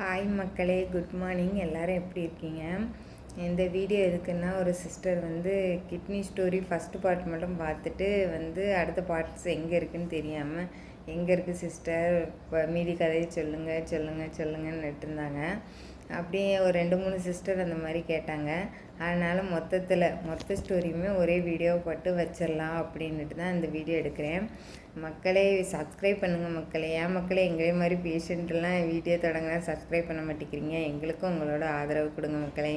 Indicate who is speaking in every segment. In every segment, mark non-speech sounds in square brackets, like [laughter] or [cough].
Speaker 1: Hi மக்களே good morning எல்லோரும் எப்படி இருக்கீங்க? இந்த வீடியோ எதுக்குன்னா ஒரு சிஸ்டர் வந்து கிட்னி ஸ்டோரி ஃபஸ்ட்டு பார்ட் மட்டும் பார்த்துட்டு வந்து அடுத்த பார்ட்ஸ் எங்கே இருக்குன்னு தெரியாமல் எங்கே இருக்குது சிஸ்டர் மீதி கதையை சொல்லுங்கள் சொல்லுங்கள் சொல்லுங்கன்னு நட்டுருந்தாங்க. அப்படியே ஒரு ரெண்டு மூணு சிஸ்டர் அந்த மாதிரி கேட்டாங்க. அதனால் மொத்தத்தில் மொத்த ஸ்டோரியுமே ஒரே வீடியோ போட்டு வச்சிடலாம் அப்படின்ட்டு தான் இந்த வீடியோ எடுக்கிறேன். மக்களே சப்ஸ்கிரைப் பண்ணுங்கள் மக்களே. ஏன் மக்களே எங்களே மாதிரி பேஷண்ட்லாம் வீடியோ தொடங்கினா சப்ஸ்கிரைப் பண்ண மாட்டேங்கிறீங்க? எங்களுக்கும் உங்களோட ஆதரவு கொடுங்க மக்களே.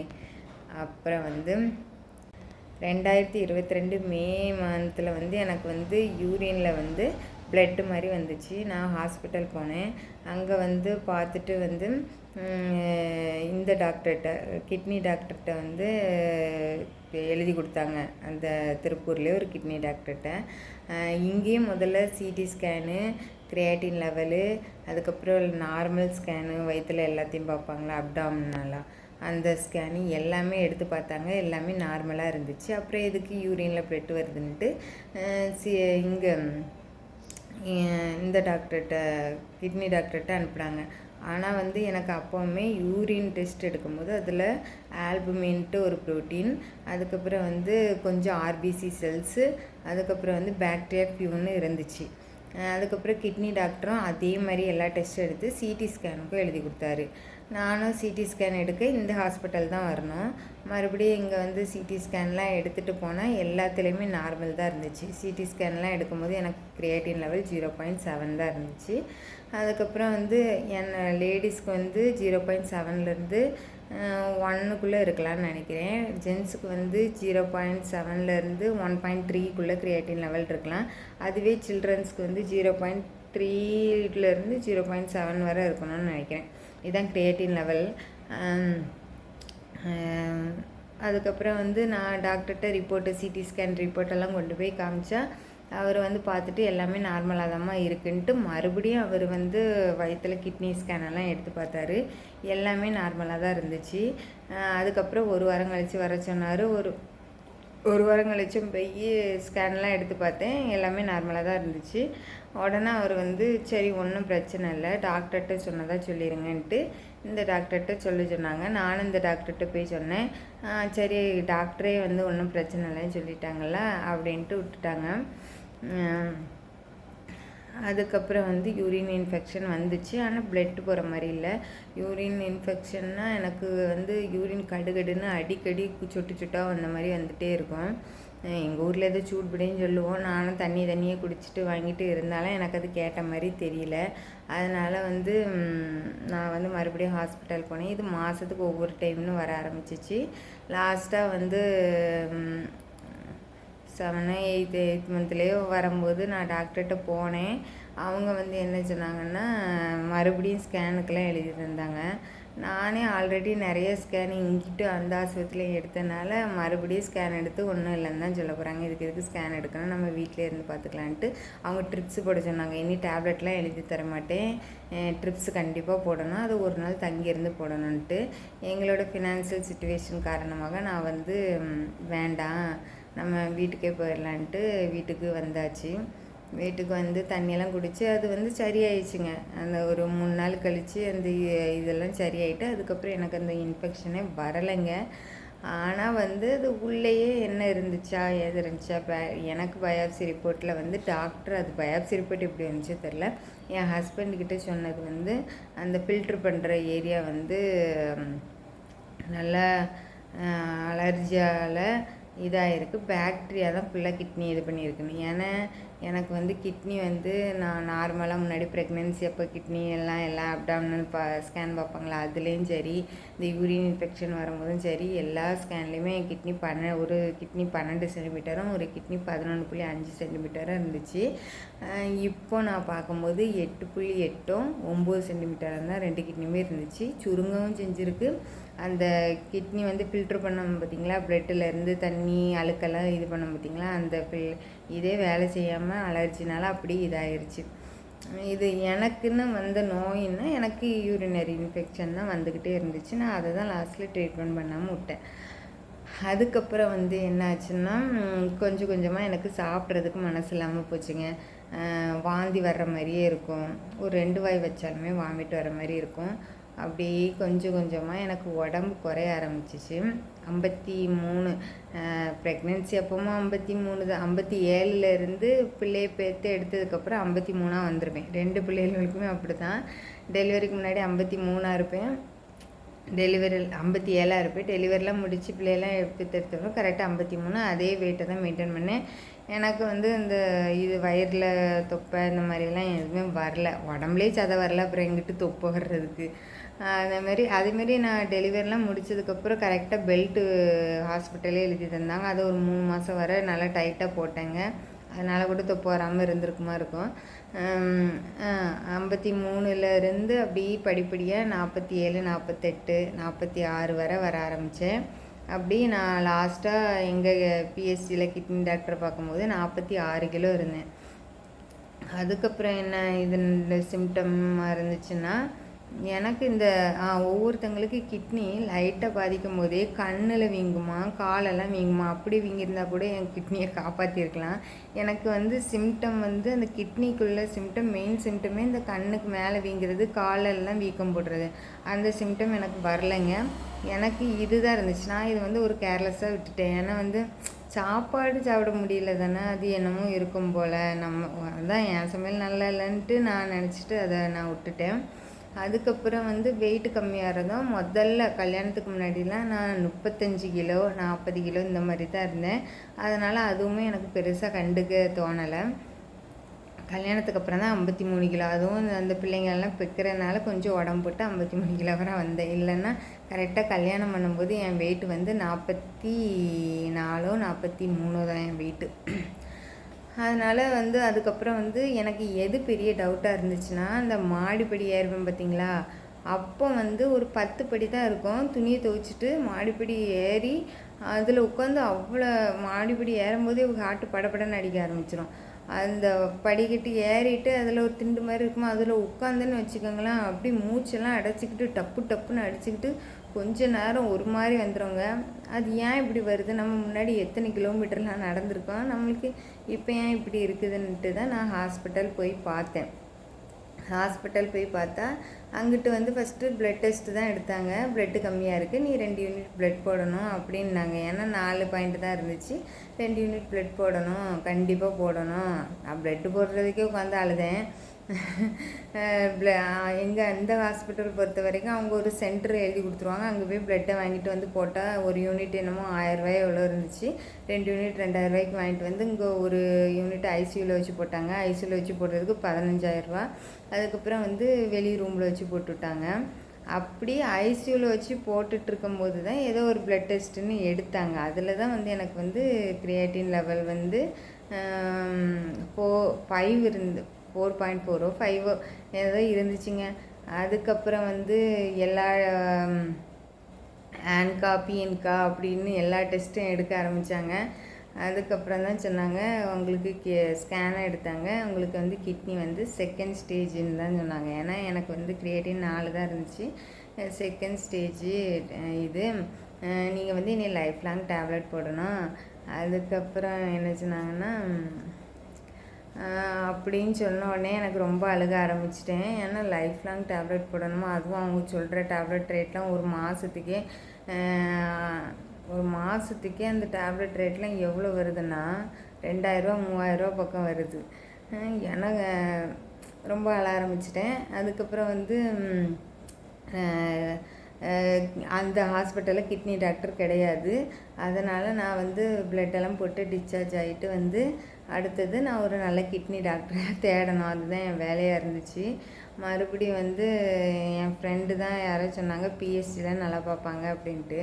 Speaker 1: அப்புறம் வந்து ரெண்டாயிரத்தி இருபத்தி ரெண்டு மே மாதத்தில் வந்து எனக்கு வந்து யூரியனில் வந்து பிளட்டு மாதிரி வந்துச்சு. நான் ஹாஸ்பிட்டல் போனேன். அங்கே வந்து பார்த்துட்டு வந்து இந்த டாக்டர்கிட்ட கிட்னி டாக்டர்கிட்ட வந்து எழுதி கொடுத்தாங்க. அந்த திருப்பூர்லேயே ஒரு கிட்னி டாக்டர்கிட்ட. இங்கேயும் முதல்ல சிடி ஸ்கேனு கிரியாட்டின் லெவலு அதுக்கப்புறம் நார்மல் ஸ்கேனு வயிற்றில் எல்லாத்தையும் பார்ப்பாங்களா அப்டாமினலாம் அந்த ஸ்கேனு எல்லாமே எடுத்து பார்த்தாங்க. எல்லாமே நார்மலாக இருந்துச்சு. அப்புறம் எதுக்கு யூரினில் பிளட் வருதுன்ட்டு சி இங்கே இந்த டாக்டர்கிட்ட கிட்னி டாக்டர்கிட்ட அனுப்புகிறாங்க ஆனால் வந்து எனக்கு அப்போவுமே யூரின் டெஸ்ட் எடுக்கும்போது அதில் ஆல்புமின்ட்டு ஒரு ப்ரோட்டீன் அதுக்கப்புறம் வந்து கொஞ்சம் ஆர்பிசி செல்ஸு அதுக்கப்புறம் வந்து பேக்டீரியா பியூன்னு இருந்துச்சு. அதுக்கப்புறம் கிட்னி டாக்டரும் அதே மாதிரி எல்லா டெஸ்ட்டும் எடுத்து சிடி ஸ்கேனுக்கும் எழுதி கொடுத்தாரு. நானும் சிடி ஸ்கேன் எடுக்க இந்த ஹாஸ்பிட்டல் தான் வரணும். மறுபடியும் இங்கே வந்து சிடி ஸ்கேன்லாம் எடுத்துகிட்டு போனால் எல்லாத்துலேயுமே நார்மல் தான் இருந்துச்சு. சிடி ஸ்கேன்லாம் எடுக்கும்போது எனக்கு creatinine level zero point seven தான் இருந்துச்சு. அதுக்கப்புறம் வந்து என் லேடிஸ்க்கு வந்து ஜீரோ பாயிண்ட் செவன்லேருந்து ஒன்னுக்குள்ளே இருக்கலாம்னு நினைக்கிறேன். ஜென்ஸுக்கு வந்து ஜீரோ பாயிண்ட் செவன்லேருந்து ஒன் பாயிண்ட் த்ரீக்குள்ளே க்ரியேட்டின் லெவல் இருக்கலாம். அதுவே சில்ட்ரன்ஸ்க்கு வந்து ஜீரோ பாயிண்ட் த்ரீலேருந்து ஜீரோ பாயிண்ட் செவன் வரை இருக்கணும்னு நினைக்கிறேன். இதுதான் க்ரியேட்டின் லெவல். அதுக்கப்புறம் வந்து நான் டாக்டர்கிட்ட ரிப்போர்ட்டு சிடி ஸ்கேன் ரிப்போர்ட்டெல்லாம் கொண்டு போய் காமிச்சா அவர் வந்து பார்த்துட்டு எல்லாமே நார்மலாக தான்மா இருக்குன்ட்டு மறுபடியும் அவர் வந்து வயிற்றில் கிட்னி ஸ்கேனெல்லாம் எடுத்து பார்த்தாரு. எல்லாமே நார்மலாக தான் இருந்துச்சு. அதுக்கப்புறம் ஒரு வாரம் கழித்து வர சொன்னார். ஒரு ஒரு வாரம் கழிச்சும் போய் ஸ்கேன்லாம் எடுத்து பார்த்தேன். எல்லாமே நார்மலாக தான் இருந்துச்சு. உடனே அவர் வந்து சரி ஒன்றும் பிரச்சனை இல்லை. டாக்டர்கிட்ட சொன்னதாக சொல்லிடுங்கன்ட்டு இந்த டாக்டர்கிட்ட சொல்லி சொன்னாங்க. நானும் இந்த டாக்டர்கிட்ட போய் சொன்னேன். சரி டாக்டரே வந்து ஒன்றும் பிரச்சனை இல்லைன்னு சொல்லிட்டாங்கல்ல அப்படின்ட்டு விட்டுட்டாங்க. அதுக்கப்புறம் வந்து யூரின் இன்ஃபெக்ஷன் வந்துச்சு. ஆனால் பிளட் போகிற மாதிரி இல்லை. யூரின் இன்ஃபெக்ஷன்னா எனக்கு வந்து யூரின் கடுகடுன்னு அடிக்கடி சொட்டு சொட்டாக வந்த மாதிரி வந்துகிட்டே இருக்கும். எங்கள் ஊரில் எதோ சூடுபிடின்னு சொல்லுவோம். நானும் தண்ணி தண்ணியே குடிச்சிட்டு வாங்கிட்டு இருந்தாலும் எனக்கு அது கேட்ட மாதிரி தெரியல. அதனால் வந்து நான் வந்து மறுபடியும் ஹாஸ்பிட்டல் போனேன். இது மாதத்துக்கு ஒவ்வொரு டைம்னு வர ஆரம்பிச்சிச்சு. லாஸ்ட்டாக வந்து செவனு எயித்து எயித் மந்த்லேயோ வரும்போது நான் டாக்டர்கிட்ட போனேன். அவங்க வந்து என்ன சொன்னாங்கன்னா மறுபடியும் ஸ்கேனுக்கெல்லாம் எழுதி தந்தாங்க நானே ஆல்ரெடி நிறைய ஸ்கேன் இங்கிட்டு அந்த ஆஸ்பத்திரியில் எடுத்தனால மறுபடியும் ஸ்கேன் எடுத்து ஒன்றும் இல்லைன்னு தான் சொல்ல போகிறாங்க இதுக்கு எதுக்கு ஸ்கேன் எடுக்கணும்? நம்ம வீட்டிலே இருந்து பார்த்துக்கலான்ட்டு அவங்க ட்ரிப்ஸ் போட சொன்னாங்க. இனி டேப்லெட்லாம் எழுதி தர மாட்டேன். ட்ரிப்ஸ் கண்டிப்பாக போடணும். அது ஒரு நாள் தங்கியிருந்து போடணுன்ட்டு எங்களோட ஃபினான்ஷியல் சுச்சுவேஷன் காரணமாக நான் வந்து வேண்டாம். நம்ம வீட்டுக்கே போயிடலான்ட்டு வீட்டுக்கு வந்தாச்சு. வீட்டுக்கு வந்து தண்ணியெல்லாம் குடித்து அது வந்து சரியாயிடுச்சுங்க. அந்த ஒரு மூணு நாள் கழித்து அந்த இதெல்லாம் சரியாயிட்டு அதுக்கப்புறம் எனக்கு அந்த இன்ஃபெக்ஷனே வரலைங்க. ஆனால் வந்து அது உள்ளேயே என்ன இருந்துச்சா எது இருந்துச்சா ப எனக்கு பயாப்சி ரிப்போர்ட்டில் வந்து டாக்டர் அது பயாப்சி ரிப்போர்ட் எப்படி இருந்துச்சோ தெரில என் ஹஸ்பண்ட்கிட்ட சொன்னது வந்து அந்த ஃபில்ட்ரு பண்ணுற ஏரியா வந்து நல்லா அலர்ஜியால் இதாக இருக்குது பேக்டீரியா தான் ஃபுல்லாக கிட்னி இது பண்ணியிருக்குன்னு. ஏன்னா எனக்கு வந்து கிட்னி வந்து நான் நார்மலாக முன்னாடி ப்ரெக்னென்சி அப்போ கிட்னி எல்லாம் எல்லாம் அப்டாமினல் பா ஸ்கேன் பார்ப்பாங்களா? அதுலேயும் சரி இந்த யூரின் இன்ஃபெக்ஷன் வரும்போதும் சரி எல்லா ஸ்கேன்லேயுமே என் கிட்னி பன்ன ஒரு கிட்னி பன்னெண்டு சென்டிமீட்டரும் ஒரு கிட்னி பதினொன்று புள்ளி அஞ்சு சென்டிமீட்டரும் இருந்துச்சு. இப்போ நான் பார்க்கும்போது எட்டு புள்ளி எட்டும் ஒம்பது சென்டிமீட்டரும் தான் ரெண்டு கிட்னியுமே இருந்துச்சு. சுருங்கவும் செஞ்சுருக்கு. அந்த கிட்னி வந்து ஃபில்ட்ரு பண்ணோம் பார்த்திங்களா? ப்ளட்டிலேருந்து தண்ணி அழுக்கெல்லாம் இது பண்ணோம் பார்த்திங்களா? அந்த ஃபில் இதே வேலை செய்யாமல் அலர்ஜினால அப்படி இதாயிருச்சு. இது எனக்குன்னு வந்த நோயின்னா எனக்கு யூரினரி இன்ஃபெக்ஷன் தான் வந்துக்கிட்டே இருந்துச்சு. நான் அதை தான் லாஸ்ட்டில் ட்ரீட்மெண்ட் பண்ணாமல் விட்டேன். அதுக்கப்புறம் வந்து என்ன ஆச்சுன்னா கொஞ்சம் கொஞ்சமாக எனக்கு சாப்பிட்றதுக்கு மனசு இல்லாமல் போச்சுங்க. வாந்தி வர்ற மாதிரியே இருக்கும். ஒரு ரெண்டு வாய் வச்சாலுமே வாமிட் வர மாதிரி இருக்கும். அப்படியே கொஞ்சம் கொஞ்சமாக எனக்கு உடம்பு குறைய ஆரம்பிச்சிச்சு. ஐம்பத்தி மூணு ப்ரெக்னென்சி அப்போமா ஐம்பத்தி மூணு தான். ஐம்பத்தி ஏழுலேருந்து பிள்ளையை பேர்த்து எடுத்ததுக்கப்புறம் ஐம்பத்தி மூணாக வந்துருவேன். ரெண்டு பிள்ளைகளுக்குமே அப்படி தான் டெலிவரிக்கு முன்னாடி ஐம்பத்தி மூணாக இருப்பேன். டெலிவரி ஐம்பத்தி ஏழாக இருப்பேன். டெலிவரிலாம் முடித்து பிள்ளையெல்லாம் எடுத்து எடுத்தப்போ கரெக்டாக ஐம்பத்தி மூணு அதே வெயிட்டை தான் மெயின்டைன் பண்ணேன். எனக்கு வந்து இந்த இது வயிறில் தொப்பை இந்த மாதிரிலாம் எதுவுமே வரல. உடம்புலேயே சதை வரல. அப்புறம் எங்கிட்டு தொப்பை வர்றதுக்கு. அதேமாரி அதேமாரி நான் டெலிவரிலாம் முடிச்சதுக்கப்புறம் கரெக்டாக பெல்ட்டு ஹாஸ்பிட்டலே எழுதி தந்தாங்க. அது ஒரு மூணு மாதம் வர நல்லா டைட்டாக போட்டேங்க. அதனால் கூட தொப்பை வராமல் இருந்திருக்குமா இருக்கும். ஐம்பத்தி மூணுலேருந்து அப்படி படிப்படியாக நாற்பத்தி ஏழு நாற்பத்தெட்டு நாற்பத்தி ஆறு வரை வர ஆரம்பித்தேன் அப்படி நான் லாஸ்ட்டாக எங்கள் பிஎஸ்சியில் கிட்னி டாக்டரை பார்க்கும்போது நாற்பத்தி ஆறு கிலோ இருந்தேன். அதுக்கப்புறம் என்ன இது சிம்டமாக இருந்துச்சுன்னா எனக்கு இந்த ஒவ்வொருத்தங்களுக்கு கிட்னி லைட்டாக பாதிக்கும் போதே கண்ணில் வீங்குமா காலெல்லாம் வீங்குமா அப்படி வீங்கியிருந்தால் கூட என் கிட்னியை காப்பாற்றிருக்கலாம் எனக்கு வந்து சிம்டம் வந்து அந்த கிட்னிக்குள்ள சிம்டம் மெயின் சிம்டமே இந்த கண்ணுக்கு மேலே வீங்கிறது காலெல்லாம் வீக்கம் போடுறது. அந்த சிம்டம் எனக்கு வரலைங்க. எனக்கு இதுதான் இருந்துச்சு. நான் இது வந்து ஒரு கேர்லெஸ்ஸாக விட்டுட்டேன். ஏன்னா வந்து சாப்பாடு சாப்பிட முடியல தானே அது என்னமோ இருக்கும் போல். நம்ம அதான் என் சமையல் நல்லா இல்லைன்ட்டு நான் நினச்சிட்டு அதை நான் விட்டுட்டேன். அதுக்கப்புறம் வந்து வெயிட் கம்மியாகிறதும் முதல்ல கல்யாணத்துக்கு முன்னாடிலாம் நான் முப்பத்தஞ்சு கிலோ நாற்பது கிலோ இந்த மாதிரி தான் இருந்தேன். அதனால் அதுவுமே எனக்கு பெருசாக கண்டுக்க தோணலை. கல்யாணத்துக்கு அப்புறம் தான் ஐம்பத்தி மூணு கிலோ. அதுவும் அந்த பிள்ளைங்கள்லாம் பெக்கிறனால கொஞ்சம் உடம்பு போட்டு ஐம்பத்தி மூணு கிலோ வரை வந்தேன். இல்லைன்னா கரெக்டாக கல்யாணம் பண்ணும்போது என் வெயிட் வந்து நாற்பத்தி நாலோ நாற்பத்தி மூணோ தான் என் வெயிட்டு அதனால் வந்து அதுக்கப்புறம் வந்து எனக்கு எது பெரிய டவுட்டாக இருந்துச்சுன்னா அந்த மாடிப்படி ஏறுவேன் பார்த்தீங்களா அப்போ வந்து ஒரு பத்து படி தான் இருக்கும். துணியை துவைச்சிட்டு மாடிப்படி ஏறி அதில் உட்காந்து அவ்வளோ மாடிப்படி ஏறும்போதே ஹார்ட்டு படப்படன்னு அடிக்க ஆரம்பிச்சிடும் அந்த படிக்கட்டு ஏறிட்டு அதில் ஒரு திண்டு மாதிரி இருக்குமோ? அதில் உட்காந்துன்னு வச்சுக்கோங்களேன். அப்படி மூச்செல்லாம் அடைச்சிக்கிட்டு டப்பு டப்புன்னு அடிச்சுக்கிட்டு கொஞ்ச நேரம் ஒரு மாதிரி வந்துடுங்க அது ஏன் இப்படி வருது? நம்ம முன்னாடி எத்தனை கிலோமீட்டர்லாம் நடந்திருக்கோம்? நம்மளுக்கு இப்போ ஏன் இப்படி இருக்குதுன்ட்டு தான் நான் ஹாஸ்பிட்டல் போய் பார்த்தேன். ஹாஸ்பிட்டல் போய் பார்த்தா அங்கிட்டு வந்து ஃபஸ்ட்டு ப்ளட் டெஸ்ட்டு தான் எடுத்தாங்க. ப்ளட்டு கம்மியாக இருக்குது நீ ரெண்டு யூனிட் ப்ளட் போடணும் அப்படின்னாங்க. ஏன்னா நாலு பாயிண்ட் தான் இருந்துச்சு. ரெண்டு யூனிட் ப்ளட் போடணும். கண்டிப்பாக போடணும். நான் ப்ளட்டு போடுறதுக்கே உட்காந்து அழுதேன். எங்கள் அந்த ஹாஸ்பிட்டல் பொறுத்த வரைக்கும் அவங்க ஒரு சென்டர் எழுதி கொடுத்துருவாங்க. அங்கே போய் ப்ளட்டை வாங்கிட்டு வந்து போட்டால் ஒரு யூனிட் என்னமோ ஆயிரரூவாய் எவ்வளோ இருந்துச்சு. ரெண்டு யூனிட் ரெண்டாயிரரூவாய்க்கு வாங்கிட்டு வந்து இங்கே ஒரு யூனிட் ஐசியூவில் வச்சு போட்டாங்க. ஐசியூவில் வச்சு போடுறதுக்கு பதினஞ்சாயிரரூவா அதுக்கப்புறம் வந்து வெளி ரூமில் வச்சு போட்டுவிட்டாங்க அப்படி ஐசியூவில் வச்சு போட்டுட்ருக்கும்போது தான் ஏதோ ஒரு ப்ளட் டெஸ்ட்டுன்னு எடுத்தாங்க. அதில் தான் வந்து எனக்கு வந்து கிரியேட்டின் லெவல் வந்து ஃபோ ஃபைவ் இருந்து ஃபோர் பாயிண்ட் ஃபோரோ ஃபைவோ ஏதோ இருந்துச்சுங்க. அதுக்கப்புறம் வந்து எல்லா ஆன்கா பிஎன்கா அப்படின்னு எல்லா டெஸ்ட்டும் எடுக்க ஆரம்பித்தாங்க அதுக்கப்புறம் தான் சொன்னாங்க உங்களுக்கு கே ஸ்கேனை எடுத்தாங்க. உங்களுக்கு வந்து கிட்னி வந்து செகண்ட் ஸ்டேஜுன்னு தான் சொன்னாங்க. ஏன்னா எனக்கு வந்து கிரியேட்டின் நாலு தான் இருந்துச்சு. செகண்ட் ஸ்டேஜு இது நீங்கள் வந்து இனி லைஃப் லாங் டேப்லெட் போடணும். அதுக்கப்புறம் என்ன சொன்னாங்கன்னா அப்படின்னு சொன்ன உடனே எனக்கு ரொம்ப அழுக ஆரம்பிச்சிட்டேன். ஏன்னா லைஃப் லாங் டேப்லெட் போடணுமா? அதுவும் அவங்க சொல்கிற டேப்லெட் ரேட்லாம் ஒரு மாதத்துக்கே ஒரு மாதத்துக்கே அந்த டேப்லெட் ரேட்லாம் எவ்வளோ வருதுன்னா ரெண்டாயிரரூவா மூவாயிரரூவா பக்கம் வருது. எனக்கு ரொம்ப அழ ஆரம்பிச்சிட்டேன். அதுக்கப்புறம் வந்து அந்த ஹாஸ்பிட்டலில் கிட்னி டாக்டர் கிடையாது. அதனால் நான் வந்து பிளட்டெல்லாம் போட்டு டிஸ்சார்ஜ் ஆகிட்டு வந்து அடுத்தது நான் ஒரு நல்ல கிட்னி டாக்டரை [laughs] தேடணும். அதுதான் என் வேலையாக இருந்துச்சு. மறுபடியும் வந்து என் ஃப்ரெண்டு தான் யாரோ சொன்னாங்க பிஎஸ்சியில் நல்லா பார்ப்பாங்க அப்படின்ட்டு.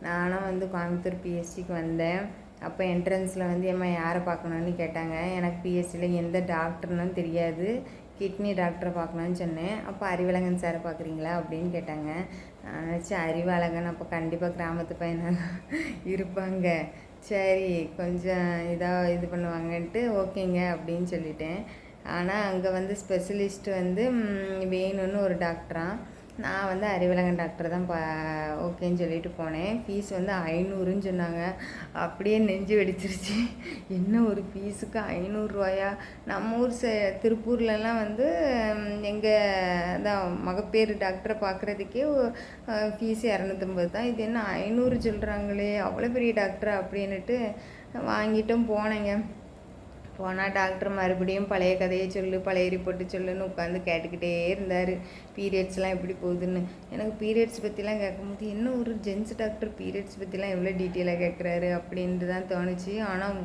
Speaker 1: நானும் வந்து கோயம்புத்தூர் பிஎஸ்சிக்கு வந்தேன். அப்போ என்ட்ரன்ஸில் வந்து ஏம்மா யாரை பார்க்கணுன்னு கேட்டாங்க. எனக்கு பிஎஸ்சியில் எந்த டாக்டர்னும் தெரியாது. கிட்னி டாக்டரை பார்க்கணுன்னு சொன்னேன். அப்போ அறிவழகன் சாரை பார்க்குறீங்களா? அப்படின்னு கேட்டாங்க. நான் நினச்சி அறிவழகன் அப்போ கண்டிப்பாக கிராமத்து பையனாக இருப்பாங்க. சரி கொஞ்சம் இதாக இது பண்ணுவாங்கன்ட்டு ஓகேங்க அப்படின்னு சொல்லிட்டேன். ஆனால் அங்கே வந்து ஸ்பெஷலிஸ்ட் வந்து வேணும்னு ஒரு டாக்டராக நான் வந்து அறிவிலங்கன் டாக்டர் தான் பா ஓகேன்னு சொல்லிட்டு போனேன். ஃபீஸ் வந்து ஐநூறுன்னு சொன்னாங்க. அப்படியே நெஞ்சு வெடிச்சிருச்சு. என்ன ஒரு ஃபீஸுக்கு ஐநூறுரூவாயா நம்ம ஊர் ச திருப்பூர்லலாம் வந்து எங்கள் தான் மகப்பேறு டாக்டரை பார்க்குறதுக்கே ஃபீஸ் இரநூத்தம்பது தான். இது என்ன ஐநூறு சொல்கிறாங்களே அவ்வளோ பெரிய டாக்டர் அப்படின்னுட்டு வாங்கிட்டும் போனேங்க. போனால் டாக்டர் மறுபடியும் பழைய கதையை சொல்லு பழைய ரிப்போர்ட்டு சொல்லுன்னு உட்காந்து கேட்டுக்கிட்டே இருந்தார். பீரியட்ஸ்லாம் எப்படி போகுதுன்னு. எனக்கு பீரியட்ஸ் பற்றிலாம் கேட்கும்போது என்ன ஒரு ஜென்ஸ் டாக்டர் பீரியட்ஸ் பற்றிலாம் எவ்வளோ டீட்டெயிலாக கேட்குறாரு? அப்படின்ட்டு தான் தோணுச்சு. ஆனால்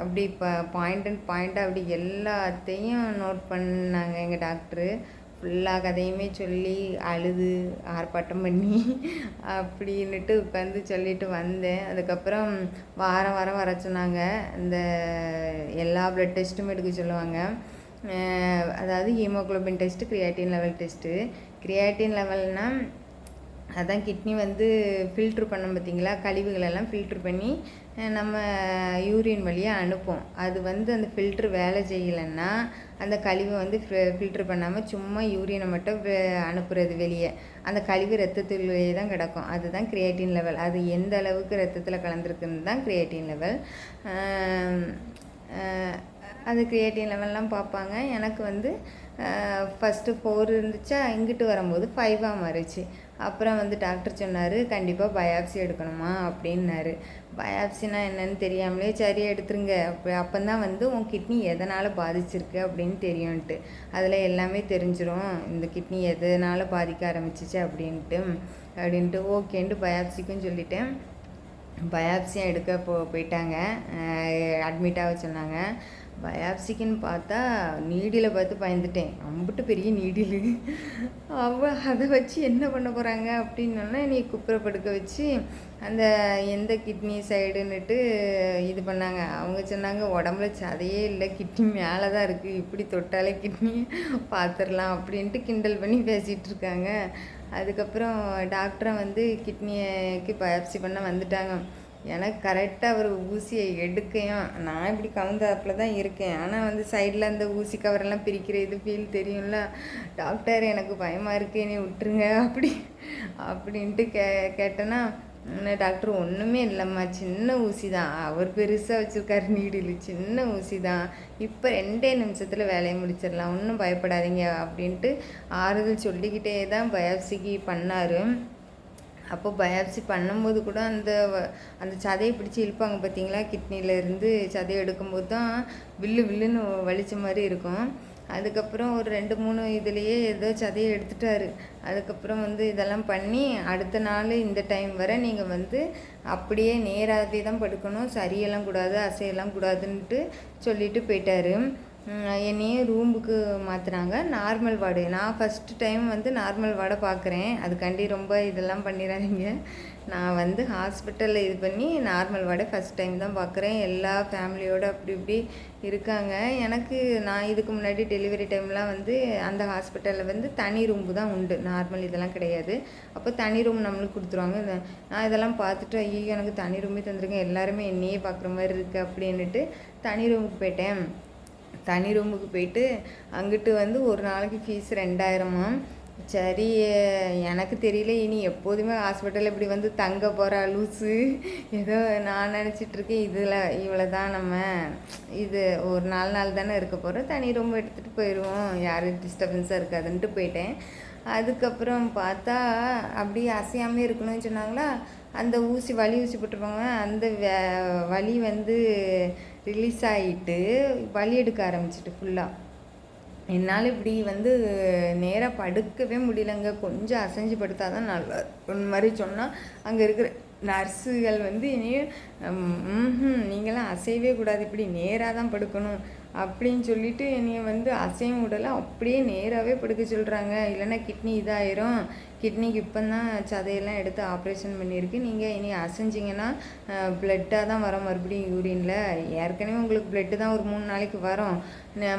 Speaker 1: அப்படி இப்போ பாயிண்ட் அண்ட் பாயிண்ட்டாக அப்படி எல்லாத்தையும் நோட் பண்ணாங்க எங்கள் டாக்டரு. ஃபுல்லாக கதையுமே சொல்லி அழுது ஆர்ப்பாட்டம் பண்ணி அப்படின்னுட்டு உட்காந்து சொல்லிட்டு வந்தேன். அதுக்கப்புறம் வாரம் வாரம் வர சொன்னாங்க. இந்த எல்லா ப்ளட் டெஸ்ட்டும் எடுக்க சொல்லுவாங்க. அதாவது hemoglobin test creatinine level test creatinine லெவல்னால் அதான் கிட்னி வந்து ஃபில்ட்ரு பண்ண பார்த்தீங்களா கழிவுகளெல்லாம் ஃபில்ட்ரு பண்ணி நம்ம யூரின் வழியாக அனுப்போம். அது வந்து அந்த ஃபில்ட்ரு வேலை செய்யலைன்னா அந்த கழிவை வந்து ஃபில்ட்ரு பண்ணாமல் சும்மா யூரியனை மட்டும் அனுப்புறது வெளியே. அந்த கழிவு ரத்தத்துலேயே தான் கிடக்கும். அதுதான் கிரியேட்டின் லெவல் அது எந்த அளவுக்கு ரத்தத்தில் கலந்துருக்குன்னு தான் கிரியேட்டின் லெவல் அது க்ரியேட்டிவ் லெவல்லாம் பார்ப்பாங்க. எனக்கு வந்து ஃபஸ்ட்டு ஃபோர் இருந்துச்சா இங்கிட்டு வரும்போது ஃபைவாக மாறிச்சு அப்புறம் வந்து டாக்டர் சொன்னார் கண்டிப்பாக பயாப்சி எடுக்கணுமா அப்படின்னாரு. பயாப்சினா என்னன்னு தெரியாமலே சரி எடுத்துருங்க. அப்போ அப்போ தான் வந்து உன் கிட்னி எதனால் பாதிச்சிருக்கு அப்படின்னு தெரியும்ன்ட்டு. அதில் எல்லாமே தெரிஞ்சிடும் இந்த கிட்னி எதனால் பாதிக்க ஆரம்பிச்சிச்சு அப்படின்ட்டு அப்படின்ட்டு ஓகேன்ட்டு பயாப்சிக்கும் சொல்லிட்டேன். பயாப்சியும் எடுக்க போ போயிட்டாங்க. அட்மிட்டாக சொன்னாங்க. பயாப்சிக்குன்னு பார்த்தா நீடியில் பார்த்து பயந்துட்டேன். அம்பிட்டு பெரிய நீடில். அவ அதை வச்சு என்ன பண்ண போகிறாங்க அப்படின்னா நீ குப்புற படுக்க வச்சு அந்த எந்த கிட்னி சைடுன்னுட்டு இது பண்ணாங்க. அவங்க சொன்னாங்க உடம்புல சதையே இல்லை கிட்னி மேலே தான் இருக்குது இப்படி தொட்டாலே கிட்னி பார்த்துடலாம் அப்படின்ட்டு கிண்டல் பண்ணி பேசிகிட்டு இருக்காங்க. அதுக்கப்புறம் டாக்டரை வந்து கிட்னிக்கு பயாப்சி பண்ண வந்துட்டாங்க. எனக்கு கரெக்டாக அவர் ஊசியை எடுக்கையும் நான் இப்படி கவுந்தாப்பில் தான் இருக்கேன். ஆனால் வந்து சைடில் அந்த ஊசி கவரெல்லாம் பிரிக்கிற இது ஃபீல் தெரியும்ல. டாக்டர் எனக்கு பயமாக இருக்கு நீ விட்டுருங்க அப்படி அப்படின்ட்டு கே கேட்டேன்னா டாக்டர் ஒன்றுமே இல்லைம்மா சின்ன ஊசி தான். அவர் பெருசாக வச்சுருக்காரு நீடில் சின்ன ஊசி தான். இப்போ ரெண்டே நிமிஷத்தில் வேலையை முடிச்சிடலாம் ஒன்றும் பயப்படாதீங்க அப்படின்ட்டு ஆறுதல் சொல்லிக்கிட்டே தான் பயாப்சிக்கு பண்ணார். அப்போ பயாப்சி பண்ணும்போது கூட அந்த அந்த சதையை பிடிச்சி இழுப்பாங்க பார்த்தீங்களா? கிட்னிலேருந்து சதையை எடுக்கும்போது தான் வில்லு வில்லுன்னு வலிச்ச மாதிரி இருக்கும். அதுக்கப்புறம் ஒரு ரெண்டு மூணு இதுலேயே ஏதோ சதையை எடுத்துட்டாரு. அதுக்கப்புறம் வந்து இதெல்லாம் பண்ணி அடுத்த நாள் இந்த டைம் வரை நீங்கள் வந்து அப்படியே நேராகவே தான் படுக்கணும். சரியெல்லாம் கூடாது அசையெல்லாம் கூடாதுன்ட்டு சொல்லிட்டு போயிட்டாரு. என்னையும் ரூமுக்கு மாற்றுனாங்க நார்மல் வார்டு. நான் ஃபஸ்ட்டு டைம் வந்து நார்மல் வார்டை பார்க்குறேன் அதுக்காண்டி ரொம்ப இதெல்லாம் பண்ணிடாதீங்க நான் வந்து ஹாஸ்பிட்டலில் இது பண்ணி நார்மல் வார்டை ஃபஸ்ட் டைம் தான் பார்க்குறேன் எல்லா ஃபேமிலியோடு அப்படி இப்படி இருக்காங்க. எனக்கு நான் இதுக்கு முன்னாடி டெலிவரி டைம்லாம் வந்து அந்த ஹாஸ்பிட்டலில் வந்து தனி ரூம்பு தான் உண்டு. நார்மல் இதெல்லாம் கிடையாது. அப்போ தனி ரூம் நம்மளுக்கு கொடுத்துருவாங்க. நான் இதெல்லாம் பார்த்துட்டு ஐயோ எனக்கு தனி ரூமே தந்துருக்கேன். எல்லாருமே என்னையே பார்க்குற மாதிரி இருக்குது அப்படின்ட்டு தனி ரூமுக்கு போயிட்டேன். தனி ரூமுக்கு போயிட்டு அங்கிட்டு வந்து ஒரு நாளைக்கு ஃபீஸ் ரெண்டாயிரமா சரி எனக்கு தெரியல இனி எப்போதுமே ஹாஸ்பிட்டலில் இப்படி வந்து தங்க போகிற லூஸு ஏதோ நான் நினச்சிட்ருக்கேன் இதில் இவ்வளோ தான் நம்ம. இது ஒரு நாலு நாள் தானே இருக்க போகிறோம் தனி ரூம் எடுத்துகிட்டு போயிடுவோம் யாரும் டிஸ்டர்பன்ஸாக இருக்காதுன்ட்டு போயிட்டேன். அதுக்கப்புறம் பார்த்தா அப்படியே அசையாமே இருக்கணும்னு சொன்னாங்களா? அந்த ஊசி வலி ஊசி போட்டுருப்பாங்க அந்த வலி வந்து ரிலீஸ் ஆகிட்டு வலி எடுக்க ஆரம்பிச்சிட்டு ஃபுல்லாக என்னால் இப்படி வந்து நேராக படுக்கவே முடியலங்க. கொஞ்சம் அசைஞ்சு படுத்தால் தான் நல்லா ஒன்று மாதிரி சொன்னால் அங்கே இருக்கிற நர்ஸுகள் வந்து இனியும் நீங்களாம் அசையவே கூடாது. இப்படி நேராக தான் படுக்கணும். அப்படின்னு சொல்லிட்டு என்னைய வந்து அசையும் விடலை அப்படியே நேராகவே படுக்க சொல்கிறாங்க இல்லைன்னா கிட்னி இதாயிரும். கிட்னிக்கு இப்போ தான் சதையெல்லாம் எடுத்து ஆப்ரேஷன் பண்ணியிருக்கு. நீங்கள் இனி அசைஞ்சிங்கன்னா ப்ளட்டாக தான் வரும் மறுபடியும் யூரினில் ஏற்கனவே உங்களுக்கு பிளட்டு தான் ஒரு மூணு நாளைக்கு வரும்.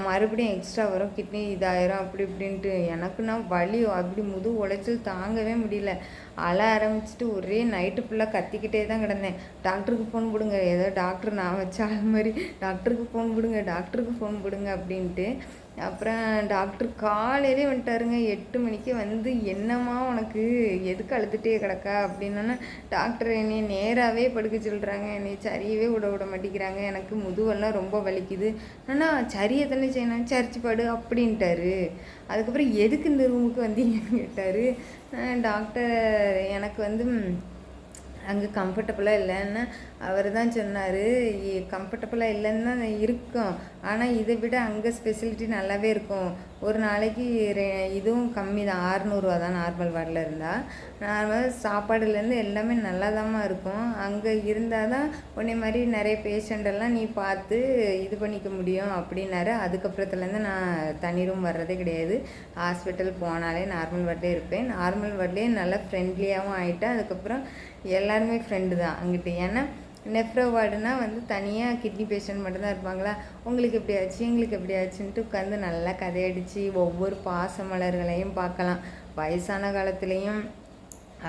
Speaker 1: மறுபடியும் எக்ஸ்ட்ரா வரும். கிட்னி இதாயிரும். அப்படி இப்படின்ட்டு எனக்குன்னா வலி அப்படி முது உளைச்சல் தாங்கவே முடியல. அழ ஆரம்பிச்சுட்டு ஒரே நைட்டு ஃபுல்லாக கத்திக்கிட்டே தான் கிடந்தேன். டாக்டருக்கு ஃபோன் போடுங்க ஏதோ டாக்டர் நான் வச்ச ஆள் மாதிரி. டாக்டருக்கு ஃபோன் போடுங்க டாக்டருக்கு ஃபோன் போடுங்க அப்படின்ட்டு அப்புறம் டாக்டர் காலையிலே வந்துட்டாருங்க. எட்டு மணிக்கு வந்து என்னம்மா உனக்கு? எதுக்கு அழுதுகிட்டே கிடக்கா? அப்படின்னா டாக்டர் என்னை நேராகவே படுக்க சொல்கிறாங்க என்னை சரியவே விட விட மாட்டேங்கிறாங்க. எனக்கு முதுவெல்லாம் ரொம்ப வலிக்குது. ஆனால் சரியை தானே செய்யணும்? சரிச்சு பாடு அப்படின்ட்டாரு. அதுக்கப்புறம் எதுக்கு இந்த ரூமுக்கு வந்தீங்கன்னு கேட்டார். டாக்டர் எனக்கு வந்து அங்கே கம்ஃபர்டபுளாக இல்லைன்னு அவர் தான் சொன்னார். கம்ஃபர்டபுளாக இல்லைன்னு தான் இருக்கும். ஆனால் இதை விட அங்கே ஸ்பெசிலிட்டி நல்லாவே இருக்கும். ஒரு நாளைக்கு ரெ இதுவும் கம்மி தான். ஆறுநூறுவா தான் நார்மல் வார்டில் இருந்தால் நார்மல் சாப்பாடுலேருந்து எல்லாமே நல்லா இருக்கும். அங்கே இருந்தால் தான் உன்னை மாதிரி நிறைய பேஷண்டெல்லாம் நீ பார்த்து இது பண்ணிக்க முடியும் அப்படின்னாரு. அதுக்கப்புறத்துலேருந்து நான் தனி ரூம் வர்றதே கிடையாது. ஹாஸ்பிட்டல் போனாலே நார்மல் வார்டிலே இருப்பேன். நார்மல் வார்ட்லேயே நல்லா ஃப்ரெண்ட்லியாகவும் ஆகிட்டேன் அதுக்கப்புறம் எல்லாருமே ஃப்ரெண்டு தான். அங்கிட்டு ஏன்னா நெஃப்ரோ வார்டுனா வந்து தனியாக கிட்னி பேஷண்ட் மட்டும்தான் இருப்பாங்களா? உங்களுக்கு எப்படி ஆச்சு? எங்களுக்கு எப்படி ஆச்சுன்ட்டு உட்காந்து நல்லா கதையடித்து ஒவ்வொரு பாச மலர்களையும் பார்க்கலாம். வயசான காலத்துலேயும்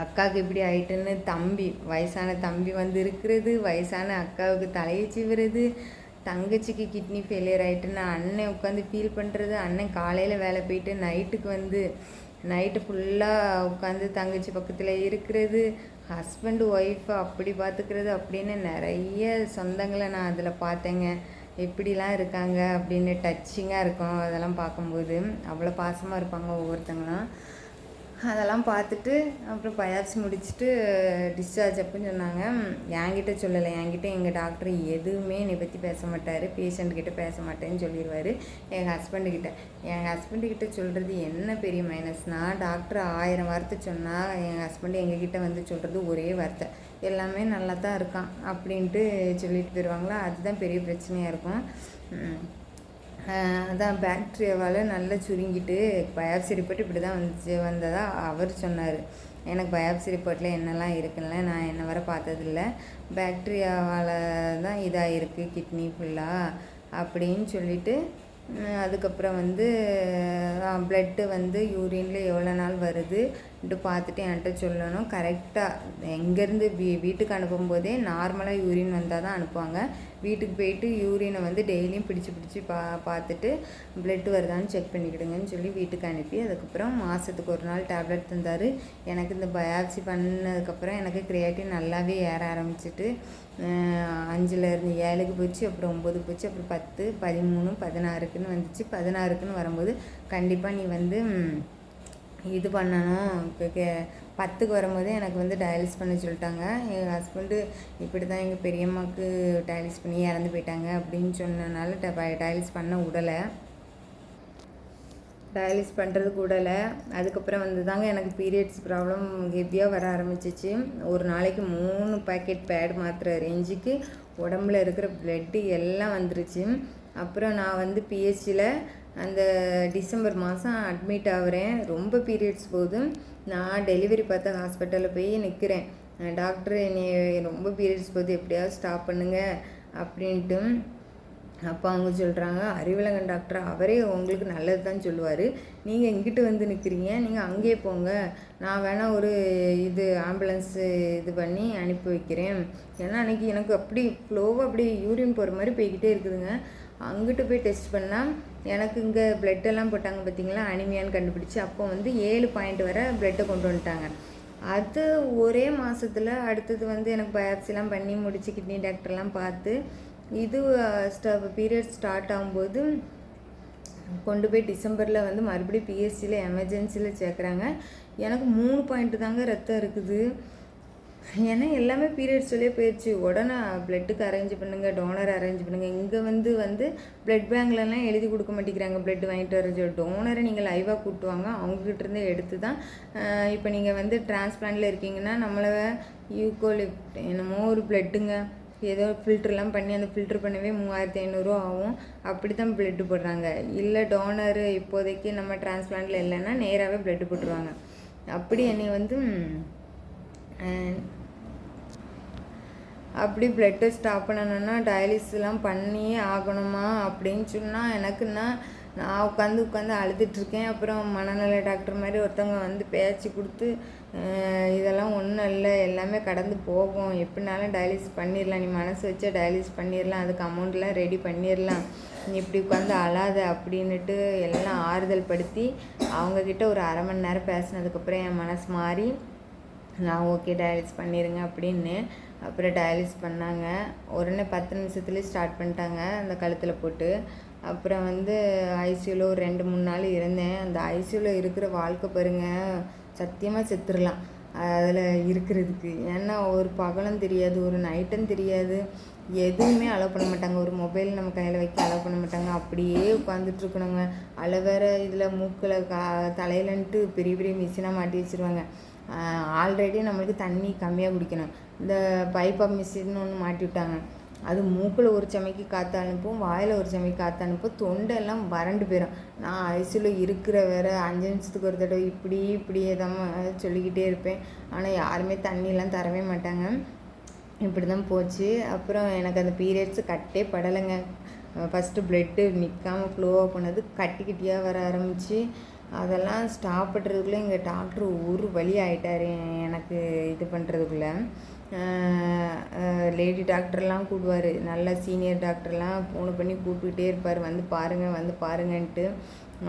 Speaker 1: அக்காவுக்கு இப்படி ஆயிட்டுன்னு தம்பி வயசான தம்பி வந்து இருக்கிறது வயசான அக்காவுக்கு தலையை சீவுறது தங்கச்சிக்கு கிட்னி ஃபெயிலியர் ஆகிட்டுன்னு அண்ணன் உட்காந்து ஃபீல் பண்ணுறது அண்ணன் காலையில் வேலை போயிட்டு நைட்டுக்கு வந்து நைட்டு ஃபுல்லாக உட்காந்து தங்கச்சி பக்கத்தில் இருக்கிறது ஹஸ்பண்டு ஒய்ஃப் அப்படி பார்த்துக்கிறது அப்படின்னு நிறைய சொந்தங்களை நான் அதில் பார்த்தேங்க. எப்படிலாம் இருக்காங்க அப்படின்னு டச்சிங்காக இருக்கும் அதெல்லாம் பார்க்கும்போது. அவ்வளோ பாசமாக இருப்பாங்க ஒவ்வொருத்தங்களும். அதெல்லாம் பார்த்துட்டு அப்புறம் பயாச்சு முடிச்சுட்டு டிஸ்சார்ஜ் அப்படின்னு சொன்னாங்க. என்கிட்ட சொல்லலை. என்கிட்ட எங்கள் டாக்டர் எதுவுமே என்னை பற்றி பேச மாட்டார். பேஷண்ட்கிட்ட பேச மாட்டேன்னு சொல்லிடுவார் எங்கள் ஹஸ்பண்டுக்கிட்ட எங்கள் ஹஸ்பண்டுக்கிட்ட சொல்கிறது என்ன பெரிய மைனஸ்னால் டாக்டர் ஆயிரம் வார்த்தை சொன்னால் எங்கள் ஹஸ்பண்டு எங்ககிட்ட வந்து சொல்கிறது ஒரே வார்த்தை. எல்லாமே நல்லா தான் இருக்கான் அப்படின்ட்டு சொல்லிட்டு போயிடுவாங்களா அதுதான் பெரிய பிரச்சனையாக இருக்கும். அதான் பேக்டீரியாவால் நல்லா சுருங்கிட்டு பயாப்சி ரிப்போர்ட் இப்படி தான் வந்துச்சு வந்ததாக அவர் சொன்னார். எனக்கு பயாப்சி ரிப்போர்ட்டில் என்னெல்லாம் இருக்குன்னு நான் என்ன வர பார்த்ததில்ல. பேக்டீரியாவால் தான் இதாக இருக்குது கிட்னி ஃபுல்லாக அப்படின்னு சொல்லிவிட்டு அதுக்கப்புறம் வந்து ப்ளட்டு வந்து யூரினில் எவ்வளோ நாள் வருது பார்த்துட்டு என்கிட்ட சொல்லணும். கரெக்டாக எங்கேருந்து வீ வீட்டுக்கு அனுப்பும்போதே நார்மலாக யூரின் வந்தால் தான் அனுப்புவாங்க. வீட்டுக்கு போயிட்டு யூரினை வந்து டெய்லியும் பிடிச்சி பிடிச்சி பா பார்த்துட்டு ப்ளட் வருதான்னு செக் பண்ணிக்கிடுங்கன்னு சொல்லி வீட்டுக்கு அனுப்பி அதுக்கப்புறம் மாதத்துக்கு ஒரு நாள் டேப்லெட் தந்தார். எனக்கு இந்த பயாப்சி பண்ணதுக்கப்புறம் எனக்கு க்ரியேட்டிவ் நல்லாவே ஏற ஆரம்பிச்சிட்டு அஞ்சுலேருந்து ஏழுக்கு போச்சு அப்புறம் ஒம்பது போச்சு அப்புறம் பத்து பதிமூணு பதினாறுக்குன்னு வந்துச்சு. பதினாறுக்குன்னு வரும்போது கண்டிப்பாக நீ வந்து இது பண்ணணும். இப்போ கே பத்துக்கு வரும்போது எனக்கு வந்து டயாலிஸ் பண்ண சொல்லிட்டாங்க. எங்கள் ஹஸ்பண்டு இப்படி தான் எங்கள் பெரியம்மாவுக்கு டயாலிஸ் பண்ணி இறந்து போயிட்டாங்க அப்படின்னு சொன்னனால டயாலிஸ் பண்ண விடலை டயாலிஸ் பண்ணுறதுக்கு விடலை அதுக்கப்புறம் வந்து தாங்க எனக்கு பீரியட்ஸ் ப்ராப்ளம் ஹெவியாக வர ஆரம்பிச்சிச்சு. ஒரு நாளைக்கு மூணு பேக்கெட் பேட் மாத்திர ரேஞ்சுக்கு உடம்புல இருக்கிற ப்ளட்டு எல்லாம் வந்துருச்சு. அப்புறம் நான் வந்து பிஹெச்சியில் அந்த டிசம்பர் மாதம் அட்மிட் ஆகிறேன். ரொம்ப பீரியட்ஸ் போதும். நான் டெலிவரி பார்த்த ஹாஸ்பிட்டலில் போய் நிற்கிறேன். டாக்டர் என்னை ரொம்ப பீரியட்ஸ் போகுது எப்படியாவது ஸ்டாப் பண்ணுங்க அப்படின்ட்டு அப்போ அவங்க சொல்கிறாங்க அறிவிலங்கன் டாக்டர் அவரே உங்களுக்கு நல்லது தான் சொல்லுவார். நீங்கள் எங்கிட்ட வந்து நிற்கிறீங்க நீங்கள் அங்கேயே போங்க. நான் வேணால் ஒரு இது ஆம்புலன்ஸு இது பண்ணி அனுப்பி வைக்கிறேன். ஏன்னா அன்றைக்கி எனக்கு அப்படி ஃப்ளோவாக அப்படி யூரின் போகிற மாதிரி போய்கிட்டே இருக்குதுங்க. அங்கிட்டு போய் டெஸ்ட் பண்ணால் எனக்கு இங்கே பிளட்டெல்லாம் போட்டாங்க பார்த்தீங்களா அனிமியான்னு கண்டுபிடிச்சி அப்போ வந்து ஏழு பாயிண்ட் வர பிளட்டை கொண்டு வந்துட்டாங்க. அது ஒரே மாதத்தில் அடுத்தது வந்து எனக்கு பயாப்சிலாம் பண்ணி முடிச்சு கிட்னி டாக்டர்லாம் பார்த்து இது ஸ்ட பீரியட் ஸ்டார்ட் ஆகும்போது கொண்டு போய் டிசம்பரில் வந்து மறுபடியும் பிஎஸ்சியில் எமர்ஜென்சியில் சேர்க்குறாங்க. எனக்கு மூணு பாயிண்ட்டு தாங்க ரத்தம் இருக்குது. ஏன்னா எல்லாமே பீரியட்ஸ் சொல்லியே போயிடுச்சு உடனே பிளட்டுக்கு அரேஞ்ச் பண்ணுங்கள் டோனர் அரேஞ்ச் பண்ணுங்கள் இங்கே வந்து வந்து பிளட் பேங்க்லலாம் எழுதி கொடுக்க மாட்டேங்கிறாங்க பிளட் வாங்கிட்டு வர டோனரை நீங்கள் லைவாக கூட்டுவாங்க அவங்ககிட்டருந்து எடுத்து தான் இப்போ நீங்கள் வந்து டிரான்ஸ்பிளான்டில் இருக்கீங்கன்னா நம்மளை யூகோலிப்ட் என்னமோ ஒரு பிளட்டுங்க ஏதோ ஃபில்ட்ருலாம் பண்ணி அந்த ஃபில்ட்ரு பண்ணவே மூவாயிரத்தி ஐநூறுரூவா ஆகும். அப்படி தான் பிளட்டு போடுறாங்க. இல்லை டோனரு இப்போதைக்கு நம்ம டிரான்ஸ்பிளான்டில் இல்லைன்னா நேராகவே பிளட்டு போட்டுருவாங்க. அப்படி என்னை வந்து அப்படி பிளட்டை ஸ்டாப் பண்ணணுன்னா டயாலிஸ்லாம் பண்ணியே ஆகணுமா அப்படின்னு சொன்னால் எனக்குன்னா நான் உட்காந்து உட்காந்து அழுதுட்ருக்கேன் அப்புறம் மனநல டாக்டர் மாதிரி ஒருத்தவங்க வந்து பேச்சு கொடுத்து இதெல்லாம் ஒன்றும் இல்லை எல்லாமே கடந்து போகும். எப்படினாலும் டயாலிஸ் பண்ணிடலாம் நீ மனசு வச்சா டயாலிஸ் பண்ணிடலாம் அதுக்கு அமௌண்ட்லாம் ரெடி பண்ணிடலாம் நீ இப்படி உட்காந்து அழாத அப்படின்ட்டு எல்லாம் ஆறுதல் படுத்தி அவங்கக்கிட்ட ஒரு அரை மணி நேரம் பேசினதுக்கப்புறம் என் மனசு மாறி நான் ஓகே டயாலிஸ் பண்ணிடுங்க அப்படின்னு அப்புறம் டயாலிஸ் பண்ணாங்க. உடனே பத்து நிமிஷத்துலேயே ஸ்டார்ட் பண்ணிட்டாங்க அந்த கழுத்தில் போட்டு. அப்புறம் வந்து ஐசியூவில் ஒரு ரெண்டு மூணு நாள் இருந்தேன். அந்த ஐசியூவில் இருக்கிற வாழ்க்கை பாருங்கள் சத்தியமாக செத்துடலாம் அதில் இருக்கிறதுக்கு. ஏன்னா ஒரு பகலும் தெரியாது ஒரு நைட்டும் தெரியாது. எதுவுமே அலோவ் பண்ண மாட்டாங்க. ஒரு மொபைல் நம்ம கையில் வைக்க அலோவ் பண்ண மாட்டாங்க. அப்படியே உட்காந்துட்ருக்கணுங்க அலை வேற இதில் மூக்கில் கா தலையிலன்ட்டு பெரிய பெரிய மிஷினாக மாட்டி வச்சுருவாங்க. ஆல்ரெடி நம்மளுக்கு தண்ணி கம்மியாக குடிக்கணும். இந்த பைப் மிஷின்னு ஒன்று மாட்டி விட்டாங்க. அது மூக்கில் ஒரு சமைக்கு காற்று அனுப்பும் வாயில் ஒரு சமைக்கு காற்று அனுப்பும் தொண்டெல்லாம் வறண்டு போயிடும் நான் ஐசியில் இருக்கிற வேற அஞ்சு நிமிஷத்துக்கு ஒரு தடவை இப்படி இப்படியே தான் சொல்லிக்கிட்டே இருப்பேன். ஆனால் யாருமே தண்ணியெலாம் தரவே மாட்டாங்க. இப்படி தான் போச்சு. அப்புறம் எனக்கு அந்த பீரியட்ஸு கட்டே படலைங்க. ஃபஸ்ட்டு ப்ளட்டு நிற்காமல் ஃப்ளோவாக போனது கட்டி கட்டியாக வர ஆரம்பிச்சு. அதெல்லாம் ஸ்டாப் பண்ணுறதுக்குள்ளே எங்கள் டாக்டர் ஒரு வழி ஆகிட்டார் எனக்கு இது பண்ணுறதுக்குள்ளே லேடி டாக்டர்லாம் கூடுவார் நல்ல சீனியர் டாக்டர்லாம் ஃபோன் பண்ணி கூப்பிட்டுக்கிட்டே இருப்பார். வந்து பாருங்கள் வந்து பாருங்கன்ட்டு.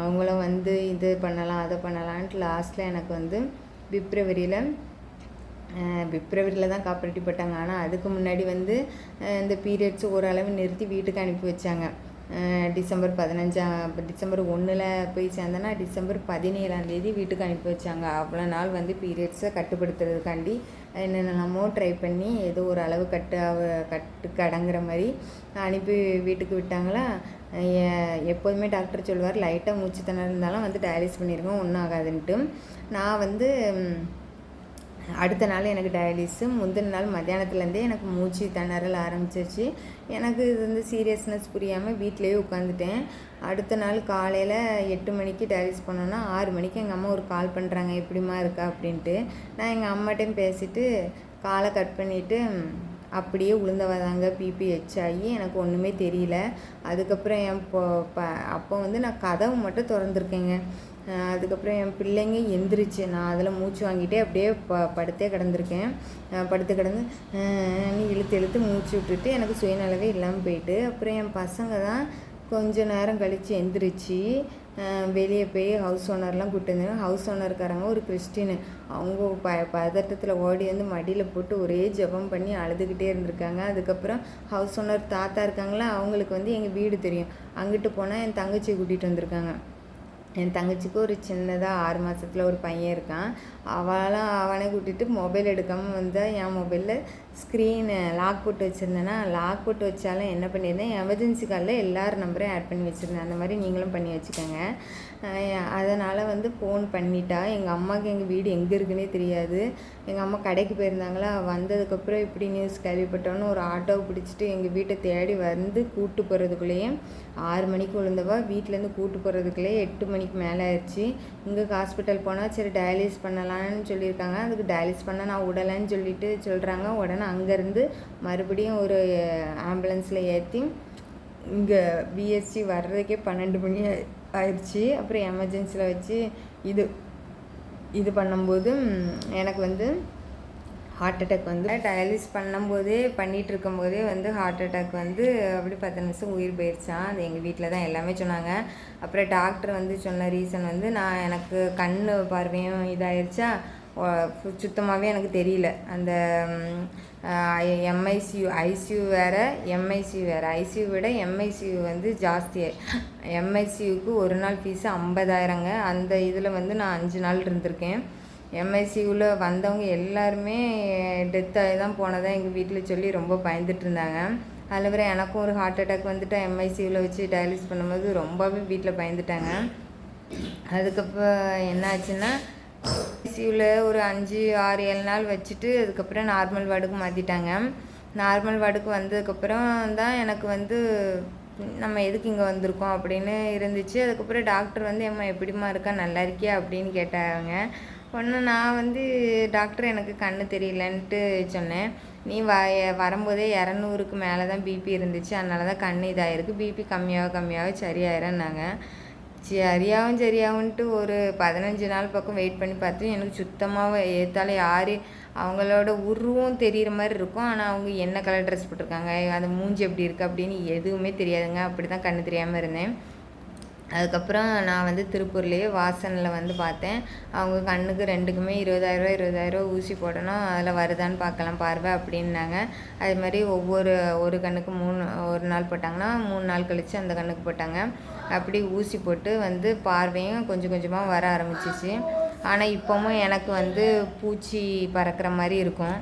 Speaker 1: அவங்களும் வந்து இது பண்ணலாம் அதை பண்ணலான்ட்டு லாஸ்ட்டில் எனக்கு வந்து பிப்ரவரியில் பிப்ரவரியில் தான் காப்பரேட்டி பட்டாங்க. ஆனால் அதுக்கு முன்னாடி வந்து இந்த பீரியட்ஸ் ஓரளவு நிறுத்தி வீட்டுக்கு அனுப்பி வச்சாங்க. டிசம்பர் பதினஞ்சாம் டிசம்பர் ஒன்றில் போய் சேர்ந்தேன்னா டிசம்பர் பதினேழாந்தேதி வீட்டுக்கு அனுப்பி வச்சாங்க. அவ்வளோ நாள் வந்து பீரியட்ஸை கட்டுப்படுத்துறதுக்காண்டி என்னென்னமோ ட்ரை பண்ணி ஏதோ ஒரு அளவு கட்டு கட்டுக்கு அடங்குற மாதிரி அனுப்பி வீட்டுக்கு விட்டாங்களா? எப்போதுமே டாக்டர் சொல்லுவார் லைட்டாக மூச்சு திணறு இருந்தாலும் வந்து டயாலிஸ் பண்ணியிருக்கோம் ஒன்றும் ஆகாதுன்ட்டு நான் வந்து அடுத்த நாள் எனக்கு டயாலிஸு முந்தின நாள் மத்தியானத்துலேருந்தே எனக்கு மூச்சு திணறல் ஆரம்பிச்சிருச்சு. எனக்கு இது வந்து சீரியஸ்னஸ் புரியாமல் வீட்டிலேயே உட்காந்துட்டேன். அடுத்த நாள் காலையில் எட்டு மணிக்கு டயாலிஸ் பண்ணோன்னா ஆறு மணிக்கு எங்கள் அம்மா ஒரு கால் பண்ணுறாங்க எப்படிமா இருக்கா அப்படின்ட்டு. நான் எங்கள் அம்மாட்டையும் பேசிவிட்டு காலை கட் பண்ணிவிட்டு அப்படியே உளுந்தவதாங்க பிபி ஹெச் ஆகி எனக்கு ஒன்றுமே தெரியல. அதுக்கப்புறம் என் அப்போ வந்து நான் கதவு மட்டும் திறந்துருக்கேங்க. அதுக்கப்புறம் என் பிள்ளைங்க எந்திரிச்சு நான் அதில் மூச்சு வாங்கிட்டே அப்படியே ப படுத்தே கிடந்திருக்கேன். படுத்து கிடந்து இழுத்து இழுத்து மூச்சு விட்டுட்டு எனக்கு சுயநலவே இல்லாமல் போயிட்டு அப்புறம் என் பசங்க தான் கொஞ்ச நேரம் கழித்து எந்திரிச்சு வெளியே போய் ஹவுஸ் ஓனர்லாம் கூப்பிட்டு ஹவுஸ் ஓனருக்காரங்க ஒரு கிறிஸ்டின். அவங்க ப பதட்டத்தில் ஓடி வந்து மடியில் போட்டு ஒரே ஜபம் பண்ணி அழுதுகிட்டே இருந்திருக்காங்க. அதுக்கப்புறம் ஹவுஸ் ஓனர் தாத்தா இருக்காங்களா அவங்களுக்கு வந்து எங்கள் வீடு தெரியும். அங்கிட்டு போனால் என் தங்கச்சியை கூட்டிகிட்டு வந்திருக்காங்க. என் தங்கச்சிக்கு ஒரு சின்னதாக ஆறு மாதத்தில் ஒரு பையன் இருக்கான். அவளாம் அவனை கூட்டிகிட்டு மொபைல் எடுக்காமல் வந்தால் என் மொபைலில் ஸ்க்ரீனு லாக் போட்டு வச்சுருந்தேன்னா லாக் போட்டு வச்சாலும் என்ன பண்ணியிருந்தேன் எமர்ஜென்சி காலில் எல்லார் நம்பரையும் ஆட் பண்ணி வச்சுருந்தேன். அந்த மாதிரி நீங்களும் பண்ணி வச்சுக்கோங்க. அதனால் வந்து ஃபோன் பண்ணிட்டா எங்கள் அம்மாவுக்கு எங்கள் வீடு எங்கே இருக்குன்னே தெரியாது. எங்கள் அம்மா கடைக்கு போயிருந்தாங்களா வந்ததுக்கப்புறம் இப்படி நியூஸ் கேள்விப்பட்டோன்னு ஒரு ஆட்டோவை பிடிச்சிட்டு எங்கள் வீட்டை தேடி வந்து கூட்டு போகிறதுக்குள்ளேயே ஆறு மணிக்கு விழுந்தவா வீட்டிலேருந்து கூட்டு போகிறதுக்குள்ளேயே எட்டு மணிக்கு மேலே ஆயிடுச்சு இங்கே ஹாஸ்பிட்டல் போனால் சரி டயாலிஸ் பண்ணலான்னு சொல்லியிருக்காங்க. அதுக்கு டயாலிஸ் பண்ண நான் விடலைன்னு சொல்லிட்டு சொல்கிறாங்க உடனே அங்கேருந்து மறுபடியும் ஒரு ஆம்புலன்ஸில் ஏற்றி இங்கே பிஎஸ்சி வர்றதுக்கே பன்னெண்டு மணி ஆயிடுச்சு. அப்புறம் எமர்ஜென்சியில் வச்சு இது இது பண்ணும்போது எனக்கு வந்து ஹார்ட் அட்டாக் வந்து டயாலிஸ் பண்ணும்போதே பண்ணிகிட்டு இருக்கும்போதே வந்து ஹார்ட் அட்டாக் வந்து அப்படி பத்து நிமிஷம் உயிர் போயிடுச்சான் அது எங்கள் வீட்டில் தான் எல்லாமே சொன்னாங்க. அப்புறம் டாக்டர் வந்து சொன்ன ரீசன் வந்து நான் எனக்கு கண் பார்வையும் இதாயிருச்சா? சுத்தமாகவே எனக்கு தெரியல. அந்த எம்ஐசியூ ஐசியூ வேறு எம்ஐசியூ வேறு. ஐசியூ விட எம்ஐசியூ வந்து ஜாஸ்தி எம்ஐசியூக்கு ஒரு நாள் ஃபீஸு ஐம்பதாயிரங்க. அந்த இதில் வந்து நான் அஞ்சு நாள் இருந்திருக்கேன். எம்ஐசியூவில் வந்தவங்க எல்லாருமே டெத்தாகி தான் போனதாக எங்கள் வீட்டில் சொல்லி ரொம்ப பயந்துட்டு இருந்தாங்க. அதில் வர எனக்கும் ஒரு ஹார்ட் அட்டாக் வந்துட்டு எம்ஐசியூவில் வச்சு டயாலிஸ் பண்ணும்போது ரொம்பவே வீட்டில் பயந்துட்டாங்க. அதுக்கப்புறம் என்ன ஆச்சுன்னா ஐசியூவில் ஒரு அஞ்சு ஆறு ஏழு நாள் வச்சுட்டு அதுக்கப்புறம் நார்மல் வார்டுக்கு மாற்றிட்டாங்க நார்மல் வார்டுக்கு வந்ததுக்கப்புறம் தான் எனக்கு வந்து நம்ம எதுக்கு இங்கே வந்திருக்கோம் அப்படின்னு இருந்துச்சு. அதுக்கப்புறம் டாக்டர் வந்து எம்மா எப்படிம்மா இருக்கா? நல்லா இருக்கியா? அப்படின்னு கேட்டாங்க. ஒன்று நான் வந்து டாக்டர் எனக்கு கண் தெரியலன்ட்டு சொன்னேன். நீ வ வரும்போதே இரநூறுக்கு மேலே தான் பிபி இருந்துச்சு. அதனால தான் கண் இதாகிருக்கு பிபி கம்மியாக கம்மியாக சரியாயிரன்னாங்க. சரியாகும் சரியாகும்ட்டு ஒரு பதினஞ்சு நாள் பக்கம் வெயிட் பண்ணி பார்த்து எனக்கு சுத்தமாக ஏற்றால யார் அவங்களோட உருவம் தெரிகிற மாதிரி இருக்கும். ஆனால் அவங்க என்ன கலர் ட்ரெஸ் போட்டிருக்காங்க? அந்த மூஞ்சி எப்படி இருக்குது அப்படின்னு எதுவுமே தெரியாதுங்க. அப்படி தான் கண்ணு தெரியாமல் இருந்தேன். அதுக்கப்புறம் நான் வந்து திருப்பூர்லேயே வாசனில் வந்து பார்த்தேன். அவங்க கண்ணுக்கு ரெண்டுக்குமே இருபதாயிரரூவா இருபதாயிரரூவா ஊசி போடணும். அதில் வருதான்னு பார்க்கலாம் பார்வை அப்படின்னாங்க. அது மாதிரி ஒவ்வொரு ஒரு கண்ணுக்கு மூணு ஒரு நாள் போட்டாங்கன்னா மூணு நாள் கழித்து அந்த கண்ணுக்கு போட்டாங்க. அப்படி ஊசி போட்டு வந்து பார்வையும் கொஞ்சம் கொஞ்சமாக வர ஆரம்பிச்சிச்சு. ஆனால் இப்போவும் எனக்கு வந்து பூச்சி பறக்கிற மாதிரி இருக்கும்.